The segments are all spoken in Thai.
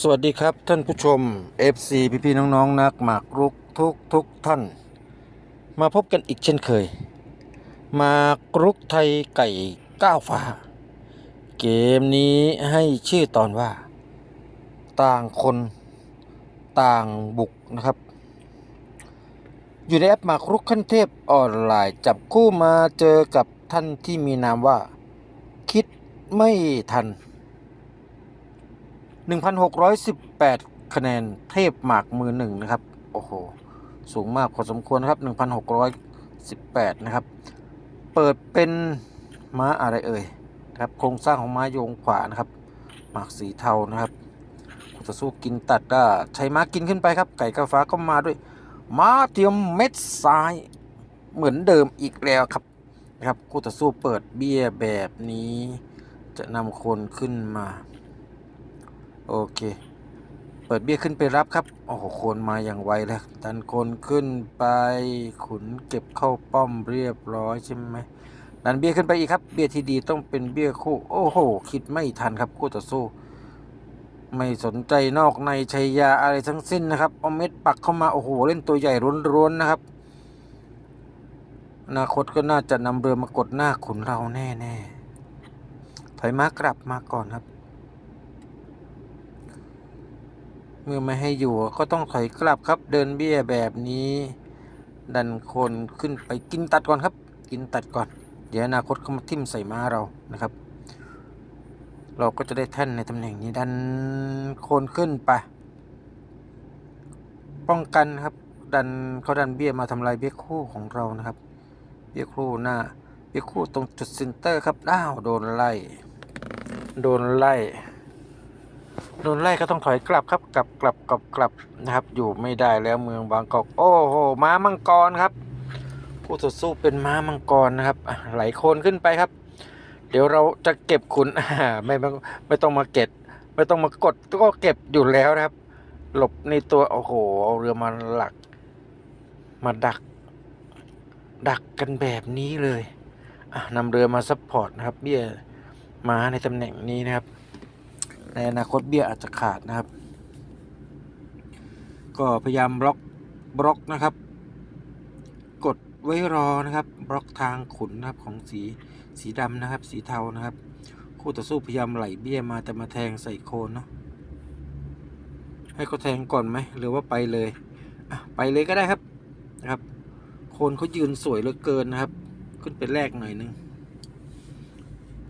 สวัสดีครับท่านผู้ชม FC พี่พี่น้องๆ นักหมากรุกทุกทุกท่าน มาพบกันอีกเช่นเคย หมากรุกไทยไก่ก้าวฟ้า เกมนี้ให้ชื่อตอนว่า ต่างคนต่างบุกนะครับ อยู่ในแอปหมากรุกขั้นเทพออนไลน์ จับคู่มาเจอกับท่านที่มีนามว่า คิดไม่ทัน 1,618 คะแนนเทพหมากมือหนึ่งนะครับ โอ้โห สูงมากพอสมควรนะครับ 1,618 นะครับ เปิดเป็นม้าอะไรเอ่ยนะครับโครงสร้างของม้าโยงขวานะครับ หมากสีเทานะครับคู่ต่อสู้กินตัดก็ใช้ม้ากินขึ้นไปครับ ไก่กาฟ้าก็มาด้วย ม้าเทียมเม็ดซ้ายเหมือนเดิมอีกแล้วครับนะครับคู่ต่อสู้เปิดเบี้ยแบบนี้ จะนำคนขึ้นมา โอเค เปิดเบี้ยขึ้นไปรับครับ โอ้โหโคนมาอย่างไวเลยดันคนขึ้นไปขุนเก็บเข้าป้อมเรียบร้อยใช่ไหมดันเบี้ยขึ้นไปอีกครับ เบี้ยที่ดีต้องเป็นเบี้ยคู่ โอ้โห คิดไม่ทันครับคู่ต่อสู้ ไม่สนใจนอกในชัยยาอะไรทั้งสิ้นนะครับ เอาเม็ดปักเข้ามา โอ้โห เล่นตัวใหญ่ร้นๆนะครับ อนาคตก็น่าจะนำเรือมากดหน้าขุนเราแน่ๆถอยมากลับมาก่อนครับ เมื่อไม่ให้อยู่ก็ต้องถอยกลับครับ เดินเบี้ยแบบนี้ ดันคนขึ้นไปกินตัดก่อนครับ กินตัดก่อน เดี๋ยวอนาคตเขามาทิ่มใส่ม้าเรานะครับ เราก็จะได้แท่นในตำแหน่งนี้ดันโคนขึ้นไป ป้องกันครับ ดันเขาดันเบี้ยมาทำลายเบี้ยคู่ของเรานะครับ เบี้ยคู่หน้าเบี้ยคู่ตรงจุดเซนเตอร์ครับอ้าวโดนไล่ โดนไล่ โดนไล่ก็ต้องถอยกลับครับ กลับกลับกลับกลับนะครับ อยู่ไม่ได้แล้วเมืองบางกอกโอ้โหม้ามังกรครับผู้ต่อสู้เป็นม้ามังกรนะครับไหลโคนขึ้นไปครับ เดี๋ยวเราจะเก็บขุนไม่ไม่ไม่ต้องมาเก็บไม่ต้องมากดก็เก็บอยู่แล้วนะครับ หลบในตัวโอ้โหเอาเรือมาหลัก มาดัก ดักกันแบบนี้เลยนำเรือมาซัพพอร์ตนะครับเบี้ยม้าในตำแหน่งนี้นะครับ ในอนาคตเบี้ยอาจจะขาดนะครับ ก็พยายามบล็อกบล็อกนะครับ กดไว้รอนะครับ บล็อกทางขุนนะครับของสีสีดำนะครับ สีเทานะครับ คู่ต่อสู้พยายามไหลเบี้ยมาแต่มาแทงใส่โคนเนาะให้เขาแทงก่อนไหมหรือว่าไปเลยอะไปเลยก็ได้ครับนะครับ โคนเขายืนสวยเหลือเกินนะครับ ขึ้นไปแรกหน่อยนึง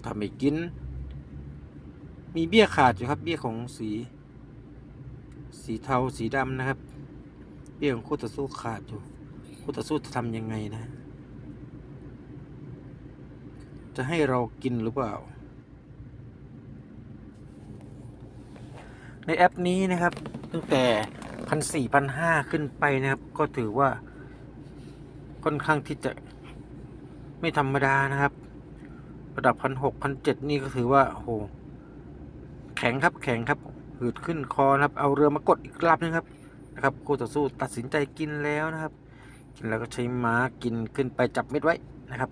ทำไม่กิน มีเบี้ยขาดอยู่ครับ เบี้ยของสี สีเทาสีดำนะครับ เบี้ยของคู่ต่อสู้ขาดอยู่คู่ต่อสู้จะทำยังไงนะ จะให้เรากินหรือเปล่า ในแอปนี้นะครับ ตั้งแต่พันสี่พันห้าขึ้นไปนะครับ ก็ถือว่า ค่อนข้างที่จะไม่ธรรมดานะครับ ระดับพันหกพันเจ็ดนี่ก็ถือว่าโห ข็งครับแข็งครับหืดขึ้นคอนะครับ เอาเรือมากดอีกรอบนึงครับนะครับคู่ต่อสู้ตัดสินใจกินแล้วนะครับ กินแล้วก็ใช้ม้ากินขึ้นไปจับเม็ดไว้นะครับ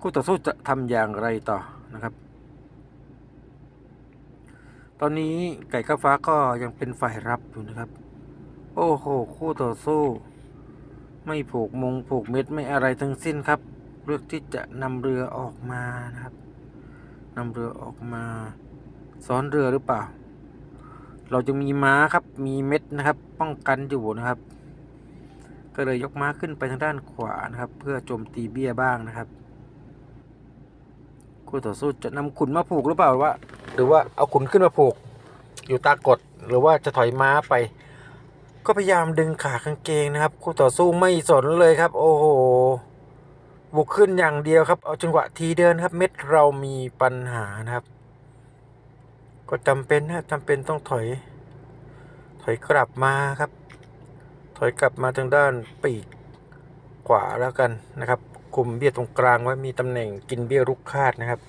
คู่ต่อสู้จะทำอย่างไรต่อนะครับ ตอนนี้ไก่ข้าฟ้าก็ยังเป็นฝ่ายรับอยู่นะครับ โอ้โห คู่ต่อสู้ ไม่ผูกมงผูกเม็ดไม่อะไรทั้งสิ้นครับ เลือกที่จะนำเรือออกมานะครับนำเรือออกมาซ้อนเรือหรือเปล่า เราจะมีม้าครับมีเม็ดนะครับ ป้องกันอยู่นะครับ ก็เลยยกม้าขึ้นไปทางด้านขวานะครับ เพื่อโจมตีเบี้ยบ้างนะครับคู่ต่อสู้จะนำขุนมาผูกหรือเปล่าว่า หรือว่าเอาขุนขึ้นมาผูก อยู่ตากดหรือว่าจะถอยม้าไป ก็พยายามดึงขากางเกงนะครับ คู่ต่อสู้ไม่สนเลยครับ โอ้โห บุกขึ้นอย่างเดียวครับ เอาจังหวะทีเดินครับ เม็ดเรามีปัญหานะครับ ก็จำเป็นนะจำเป็นต้องถอย ถอยกลับมาครับ ถอยกลับมาทางด้านปีกขวาแล้วกันนะครับคุมเบี้ยตรงกลางไว้มีตำแหน่งกินเบี้ยรุกคาดนะครับ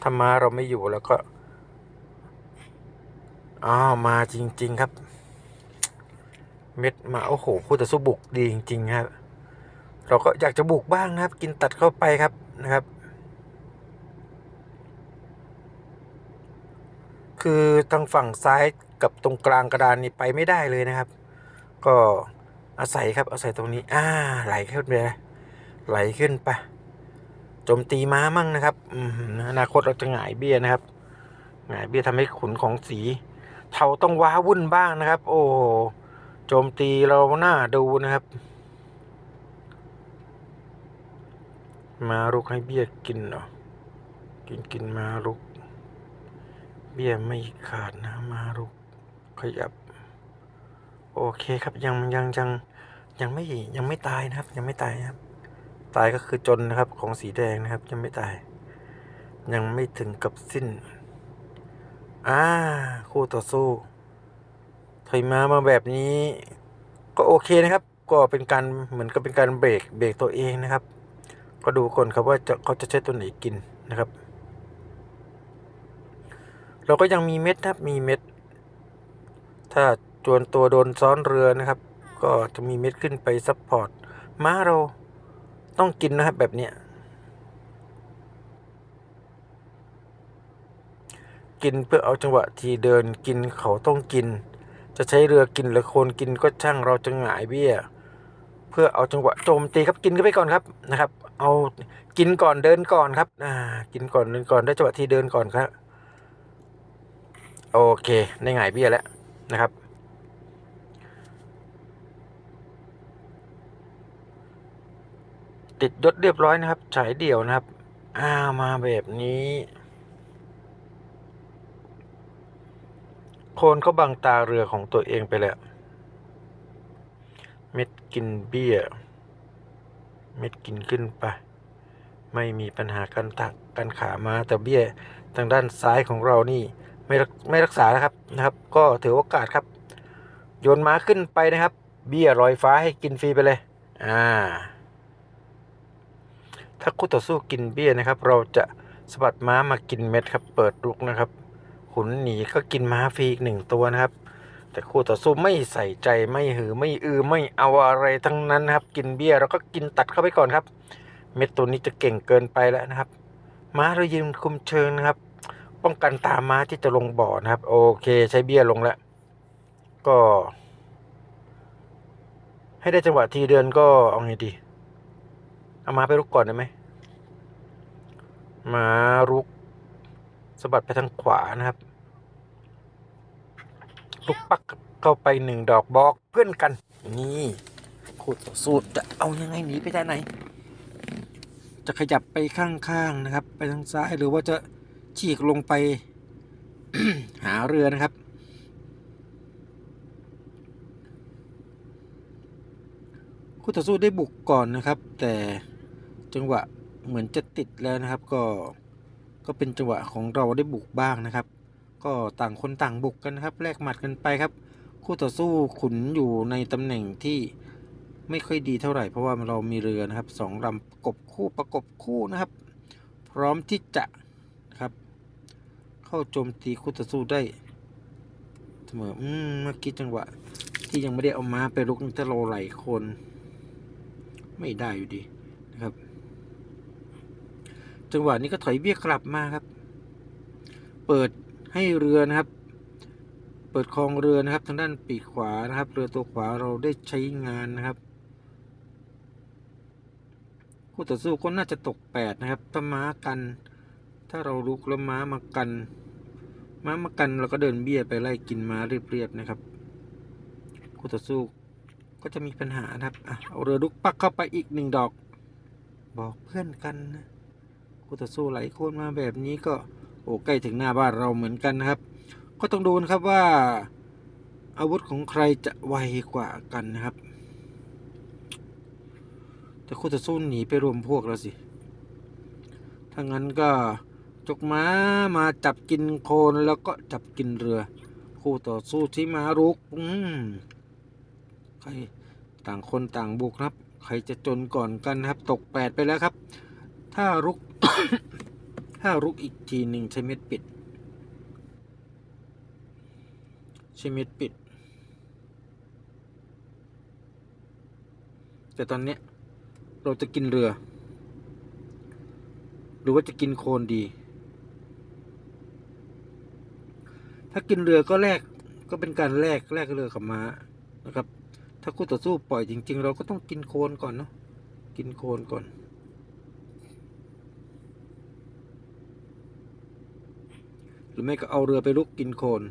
ถ้ามาเราไม่อยู่แล้วก็อ้าวมาจริง ๆ ครับ เม็ดมาโอ้โหคู่ต่อสู้บุกดีจริง ๆ ครับ เราก็อยากจะบุกบ้างนะครับ กินตัดเข้าไปครับนะครับ คือทางฝั่งซ้ายกับตรงกลางกระดานนี่ไปไม่ได้เลยนะครับ ก็อาศัยครับอาศัยตรงนี้อ่าไหลขึ้นไปไหลขึ้นไปโจมตีม้ามั่งนะครับอนาคตเราจะหงายเบี้ยนะครับ หงายเบี้ยทำให้ขุนของสี เทาต้องว้าวุ่นบ้างนะครับ โอ้ โจมตีเราหน้าดูนะครับ มารุกให้เบี้ยกินเหรอกินกินมารุก เบี้ยไม่ขาดนะมารุกขยับ โอเคครับยังยังยังยังไม่ยังไม่ตายนะครับ ยังไม่ตายนะครับ ตายก็คือจนนะครับของสีแดงนะครับ ยังไม่ตาย ยังไม่ถึงกับสิ้น อ่าคู่ต่อสู้ ถอยมามาแบบนี้ ก็โอเคนะครับ ก็เป็นการเหมือนกับเป็นการเบรกเบรกตัวเองนะครับ ก็ดูคนครับว่าจะเขาจะใช้ตัวไหนกินนะครับ เราก็ยังมีเม็ดนะครับมีเม็ด ถ้าจวนตัวโดนซ้อนเรือนะครับ ก็จะมีเม็ดขึ้นไปซัพพอร์ตม้าเราต้องกินนะครับแบบเนี้ยกินเพื่อเอาจังหวะที่เดินกินเขาต้องกิน จะใช้เรือกินหรือโคนกินก็ช่างเราจะหงายเบี้ย เพื่อเอาจังหวะโจมตีครับกินก็ไปก่อนครับนะครับ เอากินก่อนเดินก่อนครับอ่ากินก่อนเดินก่อนได้จังหวะที่เดินก่อนครับโอเคได้หงายเบี้ยแล้วนะครับติดยศเรียบร้อยนะครับฉายเดี่ยวนะครับอ้ามาแบบนี้ โคนเขาบังตาเรือของตัวเองไปแล้ว เม็ดกินเบี้ย เม็ดกินขึ้นไป ไม่มีปัญหาการตักการขามาแต่เบี้ยทางด้านซ้ายของเรานี่ไม่รักไม่รักษานะครับนะครับ ก็ถือโอกาสครับ โยนม้าขึ้นไปนะครับ เบี้ยลอยฟ้าให้กินฟรีไปเลยอ่าถ้าคู่ต่อสู้กินเบี้ยนะครับ เราจะสะบัดม้ามากินเม็ดครับ เปิดลุกนะครับ ขุนหนีก็กินม้าฟรีอีกหนึ่งตัวนะครับ แต่คู่ต่อสู้ไม่ใส่ใจไม่หือไม่อือไม่เอาอะไรทั้งนั้นนะครับ กินเบี้ยเราก็กินตัดเข้าไปก่อนครับ เม็ดตัวนี้จะเก่งเกินไปแล้วนะครับ ม้าเรายืนคุมเชิงนะครับ ป้องกันตามม้าที่จะลงบ่อนะครับ โอเคใช้เบี้ยลงแล้วก็ ให้ได้จังหวะทีเดินก็เอาไงดีเอาม้าไปลุกก่อนได้ไหมม้าลุกสะบัดไปทางขวานะครับ ลุกปักเข้าไปหนึ่งดอกบอกเพื่อนกัน นี่คู่ต่อสู้จะเอายังไงหนีไปทางไหน จะขยับไปข้างๆนะครับ ไปทางซ้ายหรือว่าจะฉีกลงไป หาเรือนะครับ คู่ต่อสู้ได้บุกก่อนนะครับ แต่จังหวะเหมือนจะติดแล้วนะครับ ก็ก็เป็นจังหวะของเราได้บุกบ้างนะครับ ก็ต่างคนต่างบุกกันครับแลกหมัดกันไปครับ คู่ต่อสู้ขุนอยู่ในตำแหน่งที่ไม่ค่อยดีเท่าไหร่ เพราะว่าเรามีเรือนะครับสองลำประกบคู่ประกบคู่นะครับ พร้อมที่จะครับ เข้าโจมตีคู่ต่อสู้ได้เสมออืมเมื่อกี้จังหวะ ที่ยังไม่ได้เอามาไปลุกถ้าเราไหลคน ไม่ได้อยู่ดีนะครับ จังหวะนี้ก็ถอยเบี้ยกลับมาครับ เปิด ให้เรือนะครับ เปิดคลองเรือนะครับ ทางด้านปีกขวานะครับ เรือตัวขวาเราได้ใช้งานนะครับคู่ต่อสู้ก็น่าจะตกแปดนะครับ ถ้าม้ากัน ถ้าเราลุกแล้วม้ามากัน ม้ามากันเราก็เดินเบี้ยไปไล่กินม้าเรียบๆนะครับ คู่ต่อสู้ก็จะมีปัญหานะครับอะเอาเรือลุกปักเข้าไปอีกหนึ่งดอก บอกเพื่อนกันนะ คู่ต่อสู้ไหลโค่นมาแบบนี้ก็ อ้ใกล้ถึงหน้าบ้านเราเหมือนกันนะครับ ก็ต้องดูนะครับว่า อาวุธของใครจะไวกว่ากันนะครับ แต่คู่ต่อสู้หนีไปรวมพวกแล้วสิ ถ้างั้นก็จกม้ามาจับกินโคลนแล้วก็จับกินเรือ คู่ต่อสู้ที่มารุกอืมใครต่างคนต่างบุกครับ ใครจะจนก่อนกันครับ ตกแปดไปแล้วครับ ถ้ารุก ถ้ารุกอีกทีหนึ่งใช้เม็ดปิด ใช้เม็ดปิด แต่ตอนเนี้ยเราจะกินเรือ หรือว่าจะกินโคลนดี ถ้ากินเรือก็แลกก็เป็นการแลกแลกเรือกับม้านะครับ ถ้าคู่ต่อสู้ปล่อยจริง ๆ เราก็ต้องกินโคลนก่อนเนาะกินโคลนก่อน รือไม่ก็เอาเรือไปลุกกินโคลน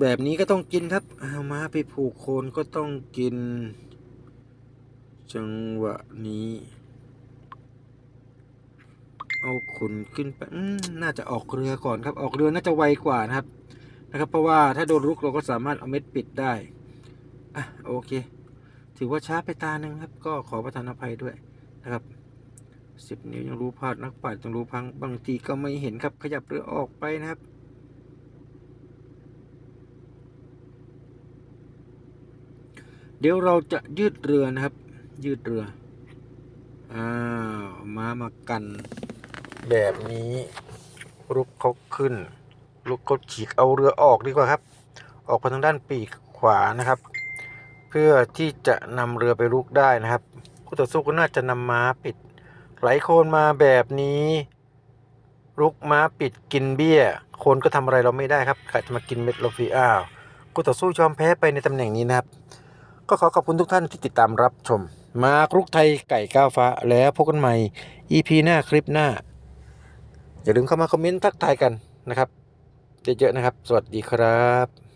แบบนี้ก็ต้องกินครับเอามาไปผูกโคลนก็ต้องกิน จังหวะนี้ เอาขุนขึ้นไปน่าจะออกเรือก่อนครับ ออกเรือน่าจะไวกว่านะครับ นะครับ เพราะว่าถ้าโดนรุกเราก็สามารถเอาเม็ดปิดได้อะโอเค ถือว่าช้าไปตาหนึ่งครับ ก็ขอประทานอภัยด้วยนะครับ สิบนิ้วยังรู้พลาดนักปัดยังรู้พังบางทีก็ไม่เห็นครับขยับเรือออกไปนะครับเดี๋ยวเราจะยืดเรือนะครับ ยืดเรืออ้าวมามากันแบบนี้ลุกเขาขึ้นลุกเขาฉีกเอาเรือออกดีกว่าครับ ออกไปทางด้านปีกขวานะครับ เพื่อที่จะนำเรือไปลุกได้นะครับคู่ต่อสู้ก็น่าจะนำม้าปิด ไหลโคนมาแบบนี้ลุกม้าปิดกินเบี้ยโคนก็ทำอะไรเราไม่ได้ครับใครจะมากินเม็ดโลฟีอ้าวคู่ต่อสู้ยอมแพ้ไปในตำแหน่งนี้นะครับ ก็ขอขอบคุณทุกท่านที่ติดตามรับชม มาครุกไทยไก่ก้าวฟ้าแล้วพบกันใหม่ EP หน้าคลิปหน้า อย่าลืมเข้ามาคอมเมนต์ทักทายกันนะครับ เยอะๆนะครับ สวัสดีครับ